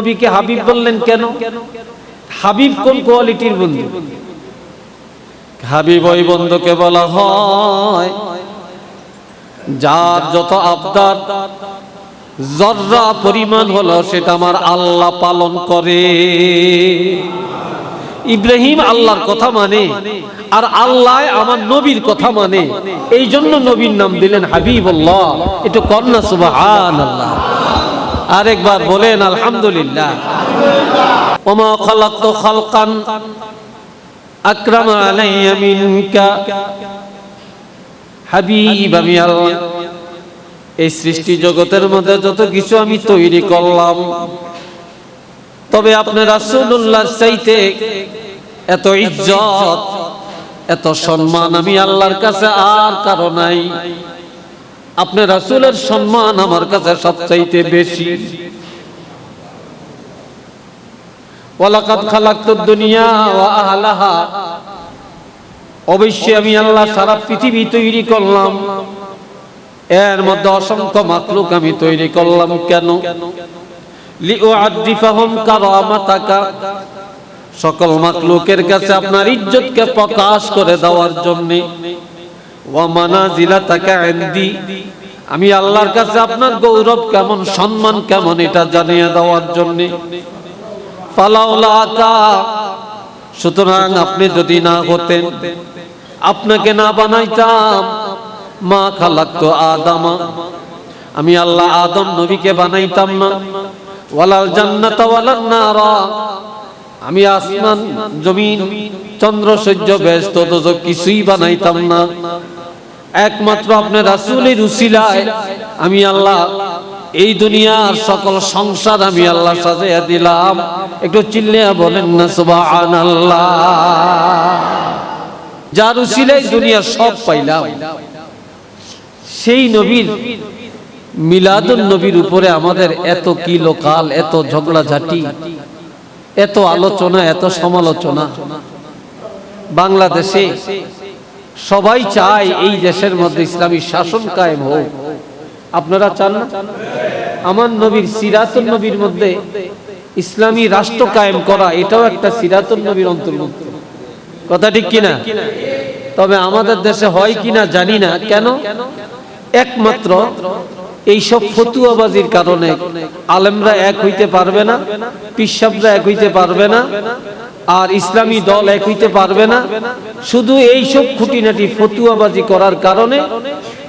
নবীকে হাবিব বললেন কেন? হাবিব কোন কোয়ালিটির বন্ধু? হাবিব ওই বন্ধুকে বলা হয়, যার যত আবদার জর্রা পরিমাণ হলো সেটা আমার আল্লাহ পালন করে। ইব্রাহিম আল্লাহর কথা মানে আর আল্লাহ আমার নবীর কথা মানে। এই জন্য নবীর নাম দিলেন হাবিবুল্লাহ। একটু কন্যা সুবাহান আল্লাহ আরেকবার বলেন, আলহামদুলিল্লাহ। আমি এই সৃষ্টি জগতের মধ্যে যত কিছু আমি তৈরি করলাম, তবে আপনার রাসূলুল্লাহ চাইতে এত ইজ্জত, এত সম্মান আমি আল্লাহর কাছে আর কারও নাই। আপনার রাসূলের সম্মান আমার কাছে সবচাইতে বেশি। ওয়ালাকাদ খালাকতুদ দুনিয়া ওয়া আহলাহা। অবশ্যই আমি আল্লাহ সারা পৃথিবী তৈরি করলাম। এর মধ্যে অসংখ্য মাকলুক আমি তৈরি করলাম কেন? লিউআদ্দিফাহুম কারামাতাকা। সকল মাকলুকের কাছে আপনার ইজ্জতকে প্রকাশ করে দেওয়ার জন্য। আমি আল্লাহর কাছে আপনার গৌরব কেমন, সম্মান কেমন এটা জানিয়ে দেওয়ার জন্য। সুতরাং আপনি যদি না হতেন, আপনাকে না বানাইতাম। মা খালাক্ত আদামা। আমি আল্লাহ আদম নবীকে বানাইতাম না। ওয়ালাল জান্নাত ওয়ালান নারা। আমি আসমান, জমিন, চন্দ্র, সূর্য বেশ তত কিছুই বানাইতাম না। একমাত্র আপনার রাসূলের উসিলায় আমি আল্লাহ, এই দুনিয়ার সকল সংসার আমি আল্লাহ সাজাইয়া দিলাম। একটু চিল্লিয়া বলেন না, সুবহানাল্লাহ। যার উসিলায় দুনিয়া সব পাইলাম। সেই নবীর মিলাদুল নবীর উপরে আমাদের এত কি লোকাল, এত ঝগড়াঝাটি, এত আলোচনা, এত সমালোচনা। বাংলাদেশে সবাই চায় এই দেশের মধ্যে ইসলামী শাসন কায়েম হোক। আপনারা চান না? আমার নবীর সিরাতুল নবীর মধ্যে ইসলামী রাষ্ট্র কায়েম করা, এটাও একটা সিরাতুল নবীর অন্তর্ভুক্ত। কথা ঠিক কিনা? তবে আমাদের দেশে হয় কিনা জানি না। কেন? একমাত্র এইসব ফতুয়াবাজির কারণে আলেমরা এক হইতে পারবে না পিসাবরা এক হইতে পারবে না আর ইসলামী দল এক হইতে পারবে না। শুধু এইসব খুঁটিনাটি ফতুয়াবাজি করার কারণে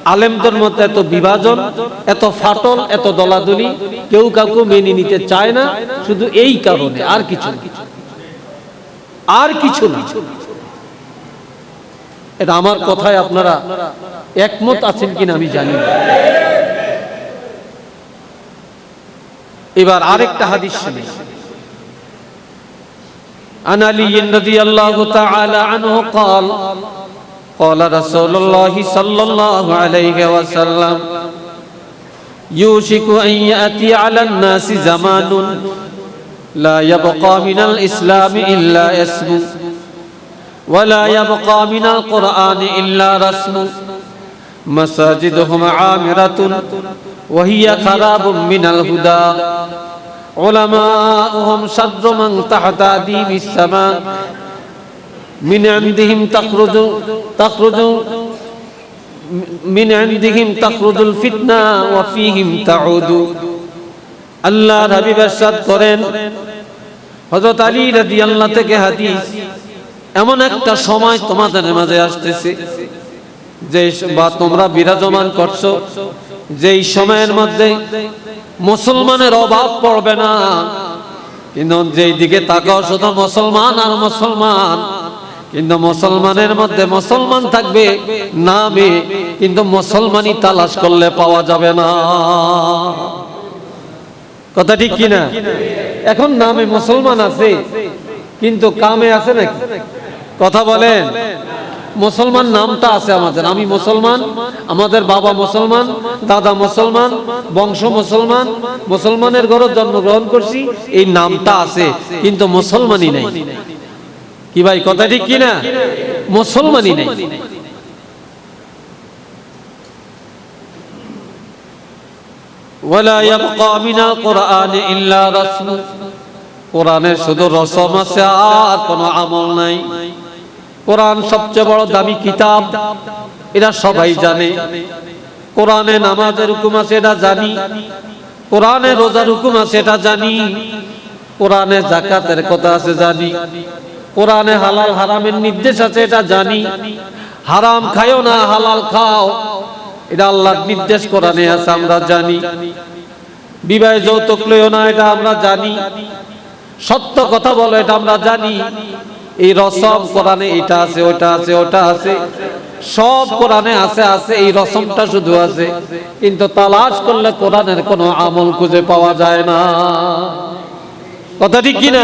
আলেমদের মধ্যে এত বিভাজন, এত ফাটল, এত দলাদলি, কেউ কাউকে মেনে নিতে চায় না, শুধু এই কারণে, আর কিছু। আর কিছু না। এটা আমার কথায় আপনারা একমত আছেন কিনা আমি জানি না। এবার আরেকটা হাদিস শুনি। عن علي رضي الله تعالى عنه قال قال رسول الله صلى الله عليه وسلم يوشك أن يأتي على الناس زمان لا يبقى من الإسلام إلا اسم ولا يبقى من القرآن إلا رسم مساجدهم عامرة وهي خراب من الهدى علماؤهم شر من تحت أديم السماء من عندهم تخرج تخرج من عندهم تخرج الفتنة وفيهم تعود আল্লাহ হাবিব এরশাদ করেন হযরত আলী রাদিয়াল্লাহু থেকে হাদিস এমন একটা সময় তোমাদের মাঝে আসতেছে যে বা তোমরা বিরাজমান করছো যেই সময়ের মধ্যে মুসলমানের অভাব পড়বে না। কিন্তু যেই দিকে তাকাও, শুধু মুসলমান আর মুসলমান। কিন্তু মুসলমানের মধ্যে মুসলমান থাকবে নামে, কিন্তু মুসলমানই তালাশ করলে পাওয়া যাবে না। কথা ঠিক কিনা? এখন নামে মুসলমান আছে, কিন্তু কামে আছে নাকি? কথা বলেন। মুসলমান নামটা আছে আমাদের আমি মুসলমান আমাদের বাবা মুসলমান দাদা মুসলমান বংশ মুসলমান মুসলমানের ঘরে জন্মগ্রহণ করছি এই নামটা আছে কিন্তু মুসলমানই নাই কি ভাই কথা ঠিক কিনা মুসলমানই নাই ولا يبقى من القرآن إلا رسم কোরআনে শুধু রসম আছে আর কোনো আমল নাই কোরআন সবচেয়ে বড় দামি কিতাব, এরা সবাই জানে। কোরআনে নামাজের হুকুম আছে, এটা জানি। কোরআনে রোজার হুকুম আছে, এটা জানি। কোরআনে জাকাতের কথা আছে, জানি। কোরআনে হালাল হারামের নির্দেশ আছে, এটা জানি। হারাম খায়ও না, হালাল খাও। এটা আল্লাহর নির্দেশ, কোরআনে আছে, আমরা জানি। বিবাহ যৌতুক লইও না, এটা আমরা জানি। সত্য কথা বলো, এটা আমরা জানি। এই রসম কোরআনে এটা আছে, ওটা আছে ওটা আছে। সব কোরআনে আছে আছে, এই রসমটা শুধু আছে। কিন্তু তালাশ করলে কোরআনের কোনো আমল খুঁজে পাওয়া যায় না। কথা ঠিক কিনা?